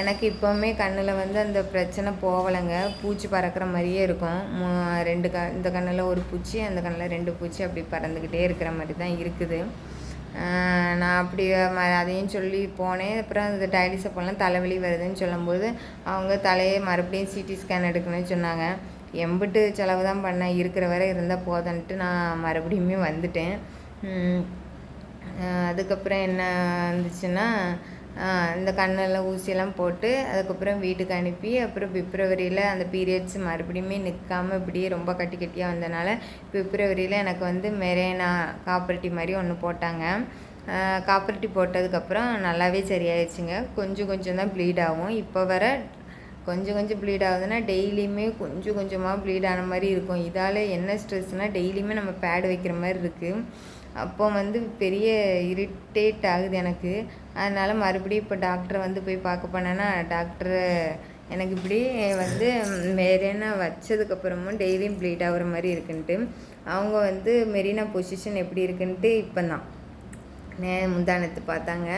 Speaker 1: எனக்கு இப்போவுமே கண்ணில் வந்து அந்த பிரச்சனை போகலைங்க பூச்சி பறக்கிற மாதிரியே இருக்கும். ரெண்டு க இந்த கண்ணில் ஒரு பூச்சி அந்த கண்ணில் ரெண்டு பூச்சி அப்படி பறந்துக்கிட்டே இருக்கிற மாதிரி தான் இருக்குது. நான் அப்படி அதையும் சொல்லி போனேன். அப்புறம் அந்த டைலிஸை போனால் தலைவலி வருதுன்னு சொல்லும்போது அவங்க தலையை மறுபடியும் சிடி ஸ்கேன் எடுக்கணும்னு சொன்னாங்க. எம்பிட்டு செலவு தான் பண்ணேன் இருக்கிற வரை இருந்தால் போதன்ட்டு நான் மறுபடியுமே வந்துட்டேன். அதுக்கப்புறம் என்ன வந்துச்சுன்னா இந்த கண்ணில் ஊசியெல்லாம் போட்டு அதுக்கப்புறம் வீட்டுக்கு அனுப்பி அப்புறம் பிப்ரவரியில் அந்த பீரியட்ஸ் மறுபடியுமே நிற்காமல் இப்படியே ரொம்ப கட்டி கட்டியாக வந்தனால பிப்ரவரியில் எனக்கு வந்து மெரேனா காப்பரட்டி மாதிரி ஒன்று போட்டாங்க. காப்பரட்டி போட்டதுக்கப்புறம் நல்லாவே சரியாயிடுச்சுங்க. கொஞ்சம் கொஞ்சம் தான் ப்ளீட் ஆகும். இப்போ வர கொஞ்சம் கொஞ்சம் ப்ளீட் ஆகுதுன்னா டெய்லியுமே கொஞ்சம் கொஞ்சமாக ப்ளீட் ஆன மாதிரி இருக்கும். இதால் என்ன ஸ்ட்ரெஸ்னால் டெய்லியுமே நம்ம பேடு வைக்கிற மாதிரி இருக்குது அப்போ வந்து பெரிய இரிட்டேட் ஆகுது எனக்கு. அதனால் மறுபடியும் இப்போ டாக்டரை வந்து போய் பார்க்க போனேன்னா டாக்டரு எனக்கு இப்படி வந்து வேறு என்ன வச்சதுக்கப்புறமும் டெய்லியும் ப்ளீட் ஆகுற மாதிரி இருக்குன்ட்டு அவங்க வந்து மெரினா பொசிஷன் எப்படி இருக்குன்ட்டு இப்போ தான் நே முந்தானத்து பார்த்தாங்க.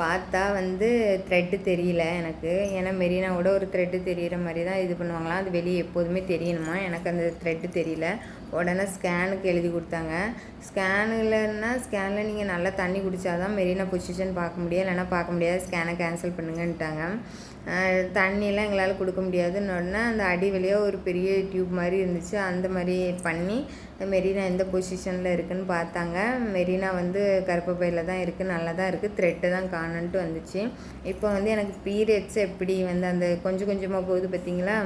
Speaker 1: பார்த்தா வந்து த்ரெட்டு தெரியல எனக்கு. ஏன்னா மெரினாவோட ஒரு த்ரெட்டு தெரிகிற மாதிரி தான் இது பண்ணுவாங்களாம். அது வெளியே எப்போதுமே தெரியணுமா? எனக்கு அந்த த்ரெட்டு தெரியல. உடனே ஸ்கேனுக்கு எழுதி கொடுத்தாங்க. ஸ்கேனுலன்னா ஸ்கேனில் நீங்கள் நல்லா தண்ணி குடித்தா தான் மெரினா பொசிஷன் பார்க்க முடியாது இல்லைன்னா பார்க்க முடியாது. ஸ்கேனை கேன்சல் பண்ணுங்கன்ட்டாங்க. தண்ணியெல்லாம் எங்களால் கொடுக்க முடியாதுன்னு உடனே அந்த அடி வழியாக ஒரு பெரிய டியூப் மாதிரி இருந்துச்சு. அந்த மாதிரி பண்ணி மெரினா எந்த பொசிஷனில் இருக்குதுன்னு பார்த்தாங்க. மெரினா வந்து கருப்பப்பையில் தான் இருக்குது நல்லா தான் இருக்குது த்ரெட்டு தான் காணுன்ட்டு வந்துச்சு. இப்போ வந்து எனக்கு பீரியட்ஸ் எப்படி வந்து அந்த கொஞ்சம் கொஞ்சமாக போகுது பார்த்தீங்களா?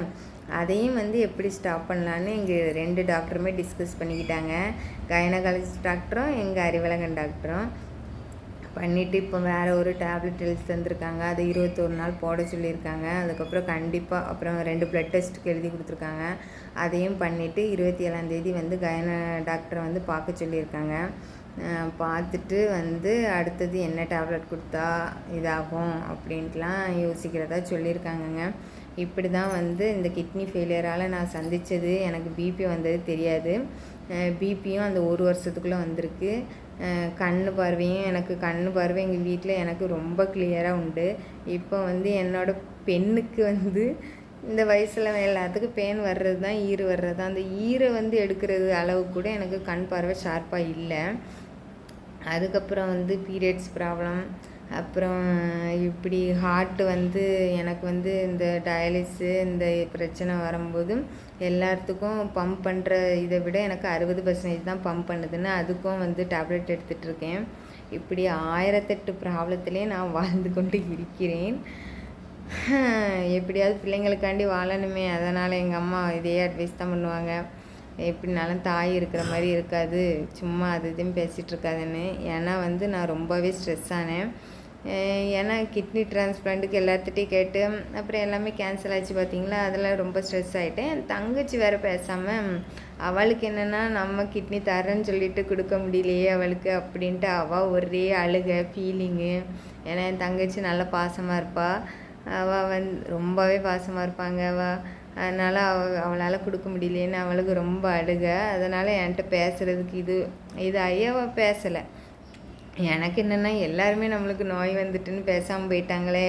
Speaker 1: அதையும் வந்து எப்படி ஸ்டாப் பண்ணலான்னு எங்கள் ரெண்டு டாக்டருமே டிஸ்கஸ் பண்ணிக்கிட்டாங்க. கைனகாலஜிஸ்ட் டாக்டரும் எங்கள் அறிவழகன் டாக்டரும் பண்ணிவிட்டு இப்போ வேறு ஒரு டேப்லெட் எழுதி தந்திருக்காங்க. அது இருபத்தொரு நாள் போட சொல்லியிருக்காங்க. அதுக்கப்புறம் கண்டிப்பாக அப்புறம் ரெண்டு ப்ளட் டெஸ்ட்டுக்கு எழுதி கொடுத்துருக்காங்க. அதையும் பண்ணிவிட்டு இருபத்தி ஏழாந்தேதி வந்து கைன டாக்டரை வந்து பார்க்க சொல்லியிருக்காங்க. பார்த்துட்டு வந்து அடுத்தது என்ன டேப்லெட் கொடுத்தா இதாகும் அப்படின்ட்டுலாம் யோசிக்கிறதா சொல்லியிருக்காங்கங்க. இப்படி தான் வந்து இந்த கிட்னி ஃபெயிலியரால் நான் சந்தித்தது எனக்கு பிபி வந்தது தெரியாது. பிபியும் அந்த ஒரு வருஷத்துக்குள்ளே வந்திருக்கு. கண் பார்வையும் எனக்கு கண் பார்வை எங்கள் வீட்டில் எனக்கு ரொம்ப கிளியராக உண்டு. இப்போ வந்து என்னோடய பெண்ணுக்கு வந்து இந்த வயசில் எல்லாத்துக்கும் பெயின் வர்றது தான் ஈறு வர்றது தான் அந்த ஈரை வந்து எடுக்கிறது அளவு கூட எனக்கு கண் பார்வை ஷார்ப்பாக இல்லை. அதுக்கப்புறம் வந்து பீரியட்ஸ் ப்ராப்ளம் அப்புறம் இப்படி ஹார்ட்டு வந்து எனக்கு வந்து இந்த டயாலிஸு இந்த பிரச்சனை வரும்போது எல்லாத்துக்கும் பம்ப் பண்ணுற இதை விட எனக்கு அறுபது பர்சன்டேஜ் தான் பம்ப் பண்ணுதுன்னு அதுக்கும் வந்து டேப்லெட் எடுத்துகிட்டு இருக்கேன் இப்படி ஆயிரத்தெட்டு ப்ராப்ளத்துலேயே நான் வாழ்ந்து கொண்டு இருக்கிறேன். எப்படியாவது பிள்ளைங்களுக்காண்டி வாழணுமே. அதனால் எங்கள் அம்மா இதே அட்வைஸ் தான் பண்ணுவாங்க. எப்படினாலும் தாய் இருக்கிற மாதிரி இருக்காது. சும்மா அது இதுன்னு பேசிகிட்டு இருக்காதுன்னு ஏன்னா வந்து நான் ரொம்பவே ஸ்ட்ரெஸ் ஆனேன். ஏன்னா கிட்னி டிரான்ஸ்பிளான்ட்டுக்கு எல்லாத்துட்டையும் கேட்டு அப்புறம் எல்லாமே கேன்சல் ஆச்சு பார்த்தீங்களா அதெல்லாம் ரொம்ப ஸ்ட்ரெஸ் ஆகிட்டேன் என் தங்கச்சி வேறு பேசாமல் அவளுக்கு என்னென்னா நம்ம கிட்னி தரேன்னு சொல்லிட்டு கொடுக்க முடியலையே அவளுக்கு அப்படின்ட்டு அவள் ஒரே அழுக ஃபீலிங்கு ஏன்னா என் தங்கச்சி நல்லா பாசமாக இருப்பாள் அவள் வந்து ரொம்பவே பாசமாக இருப்பாங்க அவள் அதனால் அவ அவளால் கொடுக்க முடியலேன்னு அவளுக்கு ரொம்ப அழுக. அதனால் என்கிட்ட பேசுகிறதுக்கு இது இதாகி அவள் பேசலை. எனக்கு என்னென்னா எல்லாருமே நம்மளுக்கு நோய் வந்துட்டுன்னு பேசாமல் போயிட்டாங்களே.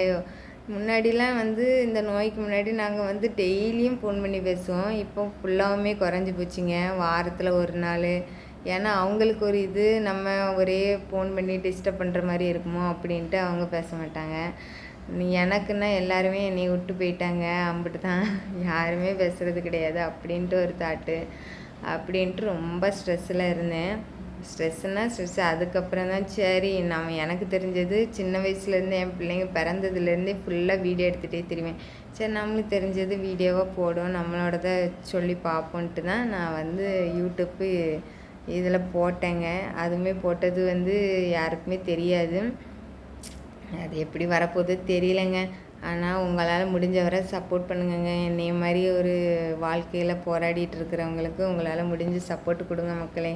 Speaker 1: முன்னாடிலாம் வந்து இந்த நோய்க்கு முன்னாடி நாங்கள் வந்து டெய்லியும் ஃபோன் பண்ணி பேசுவோம். இப்போ ஃபுல்லாகவுமே குறைஞ்சி போச்சுங்க. வாரத்தில் ஒரு நாள். ஏன்னா அவங்களுக்கு ஒரு இது நம்ம ஒரே ஃபோன் பண்ணி டிஸ்டர்ப் பண்ணுற மாதிரி இருக்குமோ அப்படின்ட்டு அவங்க பேச மாட்டாங்க. எனக்குன்னா எல்லாருமே என்னை விட்டு போயிட்டாங்க. அம்பிட்டு தான் யாருமே பேசுகிறது கிடையாது. அப்படின்ட்டு ஒரு தாட்டு அப்படின்ட்டு ரொம்ப ஸ்ட்ரெஸ்ஸில் இருந்தேன். ஸ்ட்ரெஸ்ஸுனால் ஸ்ட்ரெஸ்ஸு அதுக்கப்புறம் தான் சரி நம்ம எனக்கு தெரிஞ்சது சின்ன வயசுலேருந்து என் பிள்ளைங்க பிறந்ததுலேருந்தே ஃபுல்லாக வீடியோ எடுத்துகிட்டே திரும்பேன் சரி நம்மளுக்கு தெரிஞ்சது வீடியோவாக போடும் நம்மளோடத சொல்லி பார்ப்போன்ட்டு தான் நான் வந்து யூடியூப்பு இதில் போட்டேங்க. அதுவுமே போட்டது வந்து யாருக்குமே தெரியாது. அது எப்படி வரப்போகுது தெரியலங்க. ஆனால் உங்களால் முடிஞ்ச வரை சப்போர்ட் பண்ணுங்கங்க. என்னைய மாதிரி ஒரு வாழ்க்கையில் போராடிட்டு இருக்கிறவங்களுக்கு உங்களால் முடிஞ்சு சப்போர்ட் கொடுங்க மக்களே.